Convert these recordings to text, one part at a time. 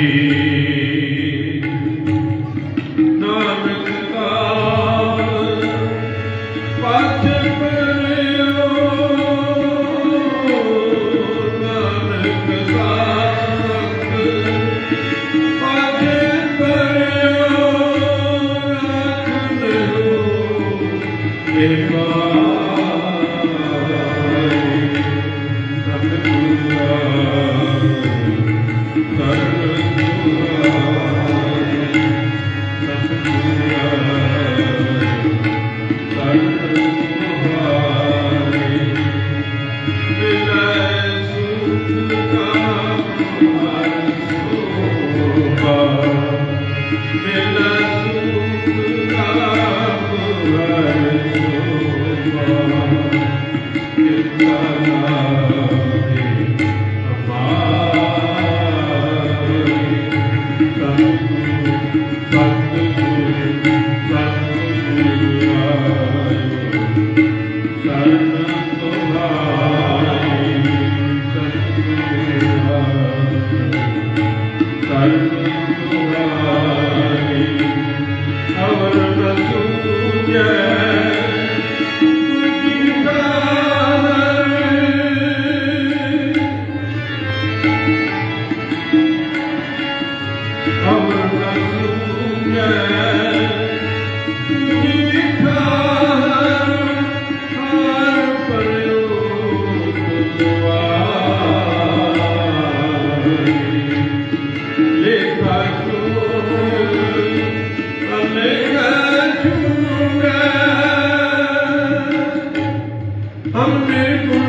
You. हमने तुमने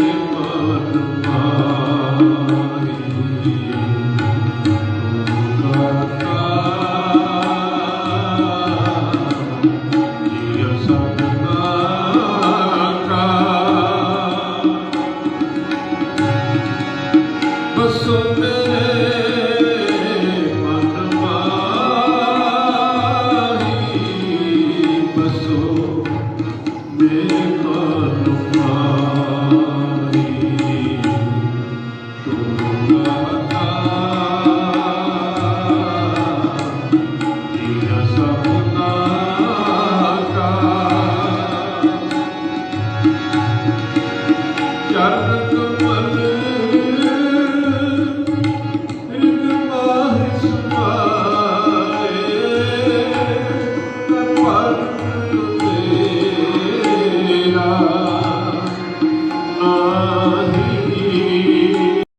ਮਾਰੀ।